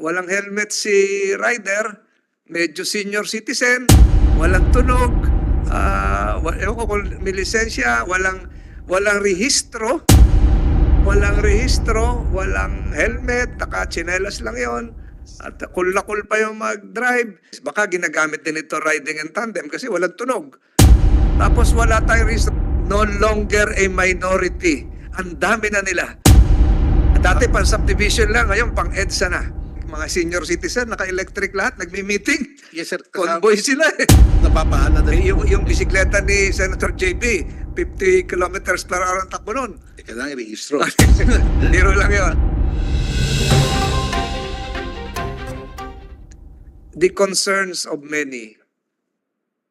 walang helmet si rider, medyo senior citizen, walang tunog, wa- ewan ko kung may lisensya, walang, walang rehistro, walang rehistro, walang helmet, naka-chinelas lang yon at kulakul pa yung mag-drive. Baka ginagamit din ito riding in tandem kasi walang tunog. Tapos wala tayong rehistro. No longer a minority. Ang dami na nila. Dati pang subdivision lang, ngayon pang EDSA na. Mga senior citizen, naka-electric lahat, nagmi-meeting. Yes, sir. Convoy sila eh. napapahala na Eh, yung, yung bisikleta ni Senator JB, 50 kilometers per hour ang takbo nun. Teka lang, i-registro. Biro lang yun. The concerns of many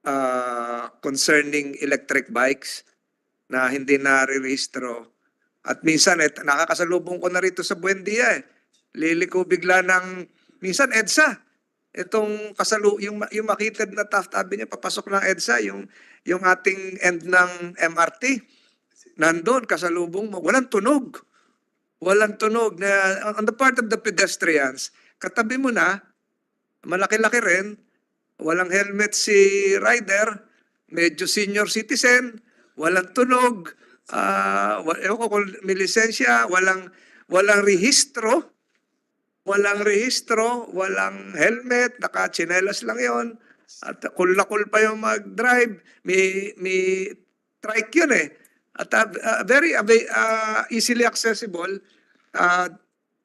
uh, concerning electric bikes na hindi na-rehistro. At minsan, eh, nakakasalubong ko na rito sa Buendia eh. Liliko bigla ng, minsan EDSA. Itong kasalu, yung, yung makitid na Taft Avenue, papasok ng EDSA, yung, yung ating end ng MRT. Nandun, kasalubong mo. Walang tunog. Walang tunog na on the part of the pedestrians, katabi mo na, malaki-laki rin, walang helmet si rider, medyo senior citizen, walang tunog, wa- ewan ko kung may lisensya, walang, walang rehistro, walang rehistro, walang helmet, naka-chinelas lang yon at kulakul pa yung mag-drive, may, may trike yun eh. At uh, uh, very uh, easily accessible. Uh,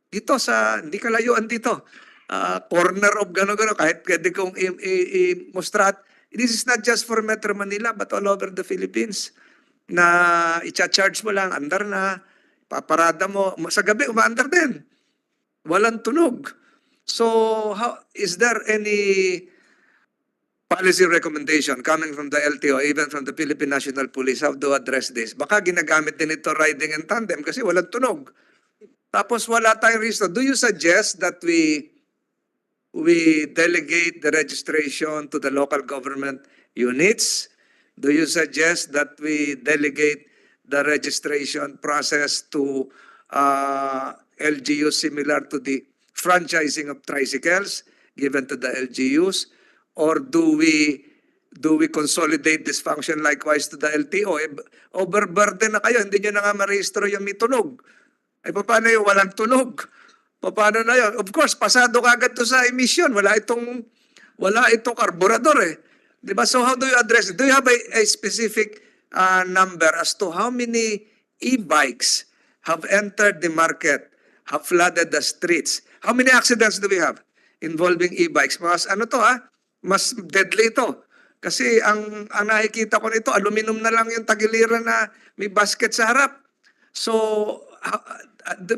dito sa, hindi kalayuan dito, uh, corner of gano-gano, kahit pwede kong i- i- i-mostrat. This is not just for Metro Manila, but all over the Philippines. Na i-charge mo lang, andar na, paparada mo, sa gabi, umaandar din. Walang tunog. So, how, is there any policy recommendation coming from the LTO, even from the Philippine National Police, how to address this? Baka ginagamit din ito riding in tandem kasi walang tunog. Tapos wala tayong reason. Do you suggest that we we delegate the registration to the local government units? Do you suggest that we delegate the registration process to uh, LGUs similar to the franchising of tricycles given to the LGUs? Or do we do we consolidate this function likewise to the LTO? Eh, overburden na kayo, hindi nyo na nga marehistro yung may tunog. Ay paano yung walang tunog? Paano na yun? Of course, pasado kagad to sa emission. Wala itong, wala itong karburador eh. Di ba? So how do you address it? Do you have a, a specific uh, number as to how many e-bikes have entered the market, have flooded the streets? How many accidents do we have involving e-bikes? Mas ano to ha? Mas deadly ito. Kasi ang, ang nakikita ko nito, aluminum na lang yung tagiliran na may basket sa harap. So,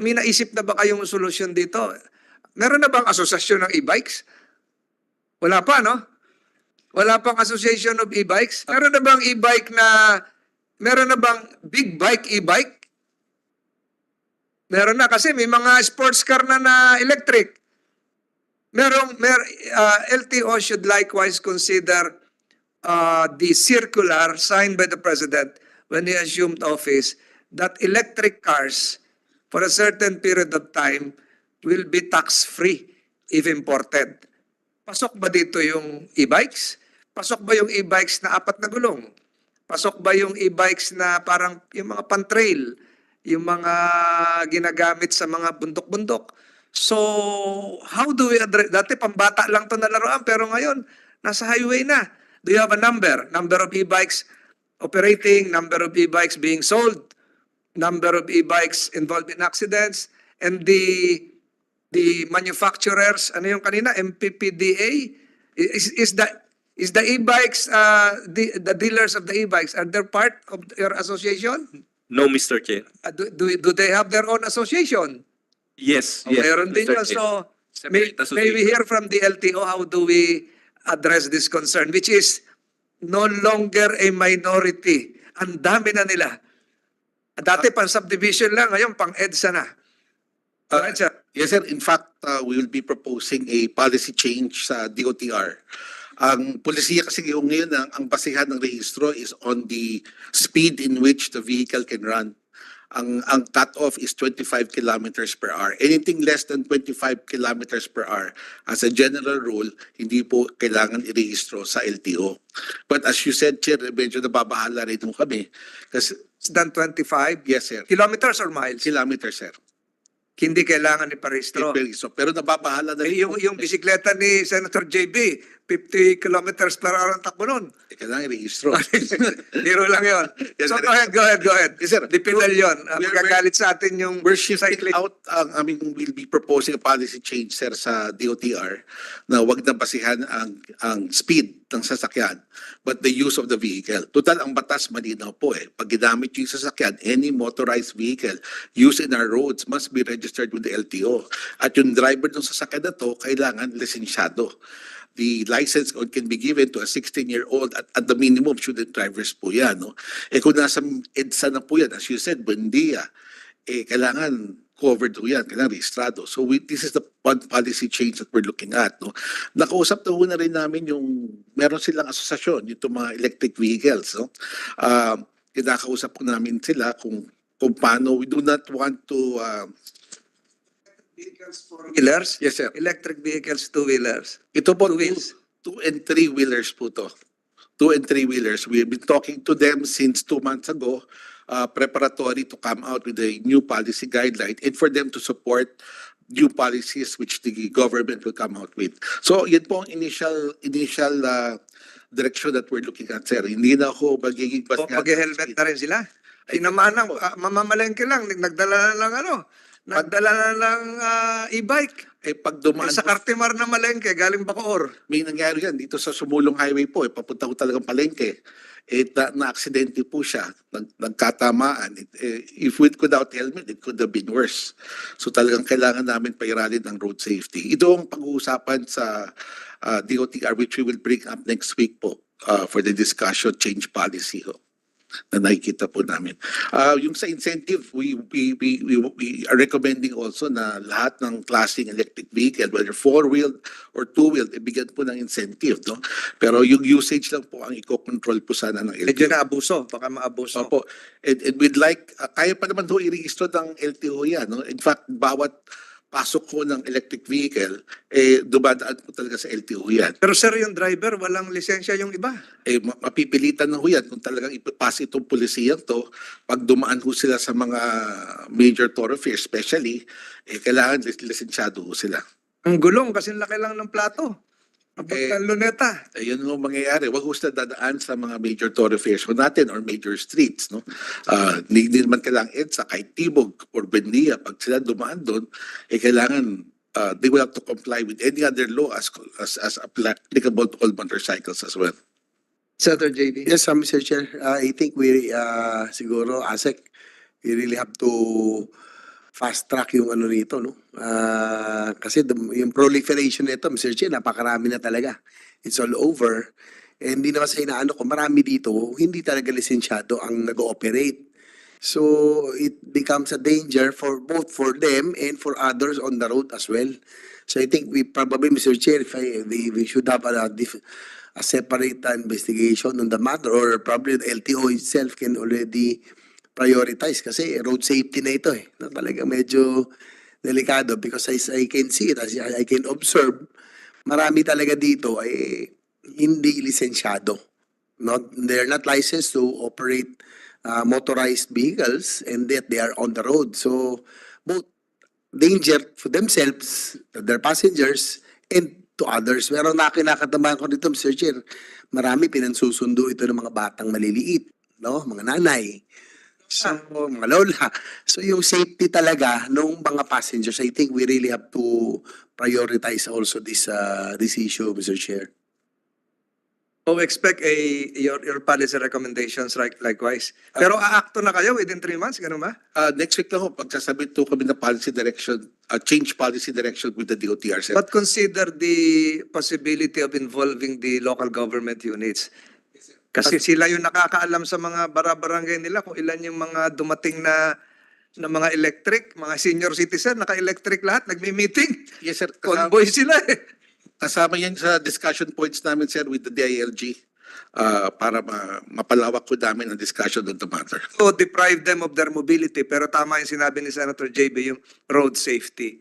may naisip na ba kayong solusyon dito? Meron na bang asosasyon ng e-bikes? Wala pa, no? Wala pang association of e-bikes? Meron na bang e-bike na, meron na bang big bike e-bike? Meron na kasi may mga sports car na na electric. Merong, mer, uh, LTO should likewise consider uh, the circular signed by the President when he assumed office that electric cars for a certain period of time will be tax-free if imported. Pasok ba dito yung e-bikes? Pasok ba yung e-bikes na apat na gulong? Pasok ba yung e-bikes na parang yung mga pan-trail? Yung mga ginagamit sa mga bundok-bundok? So, how do we address? Dati pambata lang to na laruan, pero ngayon, nasa highway na. Do you have a number? Number of e-bikes operating, number of e-bikes being sold, number of e-bikes involved in accidents, and the the manufacturers, ano yung kanina, MPPDA, is, is the is the e-bikes, uh, the, the dealers of the e-bikes, are they part of your association? No, Mr. Chair. Uh, do, do, do they have their own association? Yes, Oh, yes. Meron din Mr. yun. Chair. So, may, Separate may we association. hear from the LTO how do we address this concern, which is no longer a minority. Ang dami na nila. Dati pang subdivision lang, ngayon pang EDSA na. Uh, sir? Yes, sir. In fact, uh, we will be proposing a policy change sa DOTR. Ang polisiya kasi yung ngayon, ang, ang basihan ng rehistro is on the speed in which the vehicle can run. ang ang cut-off is 25 kilometers per hour. Anything less than 25 kilometers per hour, as a general rule, hindi po kailangan irehistro sa LTO. But as you said, Chair, medyo nababahala rin kami. Kasi, than 25 yes, sir. kilometers or miles? Kilometers, sir. Hindi kailangan iparehistro. So, pero nababahala na Eh, yung, yung bisikleta ni Senator JB, 50 kilometers per hour ang takbo nun. Kailangan irehistro. Biro lang yun. Yes, so go ahead, go ahead, go ahead. Yes, sir. Dipinal yun. Uh, magagalit sa atin yung We're shifting cycling. out, ang I mean, we'll be proposing a policy change, sir, sa DOTR na wag na basihan ang, ang speed ng sasakyan, but the use of the vehicle. Total, ang batas malinaw po eh. Pag ginamit yung sasakyan, any motorized vehicle used in our roads must be registered with the LTO. At yung driver ng sasakyan na to, kailangan lisensyado. The license can be given to a 16-year-old at, at the minimum student drivers po yan. No? Eh kung nasa EDSA na po yan, as you said, Buendia, eh, kailangan covered ho yan, kailangan registrado. So we, this is the one policy change that we're looking at. No? Nakausap na ho na rin namin yung, meron silang asosasyon, yung mga electric vehicles. No? Uh, kinakausap po namin sila kung, kung paano, we do not want to, uh, Vehicles, four-wheelers, yes sir, electric vehicles, two-wheelers. ito po, Two two, wheels. two and three wheelers po to. Two and three wheelers. We've been talking to them since two months ago, uh, preparatory to come out with a new policy guideline and for them to support new policies which the government will come out with. So yun po ang initial initial uh, direction that we're looking at, sir. Hindi na ako magiging mag-helmet na rin sila. Tinamaan lang, ah, mamamalengke lang, nagdala na lang ano, nagdala na lang ah, e-bike. Eh, pag Eh, dumaan sa po- Cartimar na malengke, galing Bacoor. may nangyari yan dito sa Sumulong Highway po, eh, papunta ko talagang palengke. Eh, na, na-aksidente po siya, nag, nagkatamaan. It, eh, if with, without helmet, it could have been worse. So talagang kailangan namin pairalin ang road safety. Ito ang pag-uusapan sa uh, DOTR which we will bring up next week po uh, for the discussion change policy ho na nakikita po namin. Ah, yung sa incentive, we, we, we, we, we are recommending also na lahat ng klaseng electric vehicle, whether four-wheeled or two-wheeled, ibigyan po ng incentive, no? Pero yung usage lang po ang i-control po sana ng Medyo LTO. na abuso, baka maabuso. Opo. And, and we'd like, ah, kaya pa naman ho i-register ng LTO yan, no? In fact, bawat pasok ko ng electric vehicle, eh, dumadaan po talaga sa LTO yan. Pero sir, yung driver, walang lisensya yung iba. eh ma- mapipilitan na ho yan kung talagang ipapas itong pulisiyang to pag dumaan ho sila sa mga major thoroughfares especially eh kailangan lis- lisensyado ho sila. Ang gulong, kasi laki lang ng plato. Abot Eh, luneta. Ayun ho mangyayari. Wag ho sila dadaan sa mga major thoroughfares ho natin or major streets. No? Ah, hindi naman kailangan EDSA kahit Tibog or Bendia. Pag sila dumaan doon, eh kailangan ah, they will have to comply with any other law as, as, as applicable to all motorcycles as well. Senator JB. Yes, uh, Mr. Chair, uh, I think we, uh, siguro, ASEC, we really have to fast track yung ano nito, no? Uh, kasi the, yung proliferation nito, Mr. Chair, napakarami na talaga. It's all over. And hindi naman sa inaano ko, marami dito, hindi talaga lisensyado ang nag-ooperate. So, it becomes a danger for both for them and for others on the road as well. So, I think we probably, Mr. Chair, if I, we, we should have a, a separate investigation on the matter or probably the LTO itself can already prioritize kasi road safety na ito eh. Na talaga medyo delikado because as I can see it, as I can observe, marami talaga dito ay hindi lisensyado. Not, they're not licensed to operate uh, motorized vehicles and yet they are on the road. So both danger for themselves, their passengers, and to others. Pero na kinakatamaan ko dito, Mr. Chair, marami pinansusundo ito ng mga batang maliliit, no? Mga nanay. So, mga lola. So, yung safety talaga ng mga passengers, I think we really have to prioritize also this uh, this issue, Mr. Chair. So expect a, your, your policy recommendations like, likewise. Pero aakto na kayo within three months, ganun ba? Uh, next week lang ho, pagsasabit to kami na policy direction, uh, change policy direction with the DOTR. sir. But consider the possibility of involving the local government units. Kasi sila yung nakakaalam sa mga barabarangay nila kung ilan yung mga dumating na na mga electric, mga senior citizen, naka-electric lahat, nagmi-meeting. yes sir, kasama, Convoy sila eh. kasama yan sa discussion points namin sir with the DILG. ah, para ma- mapalawak ko namin ang discussion on the matter. to deprive them of their mobility. Pero tama yung sinabi ni Senator JB, yung road safety.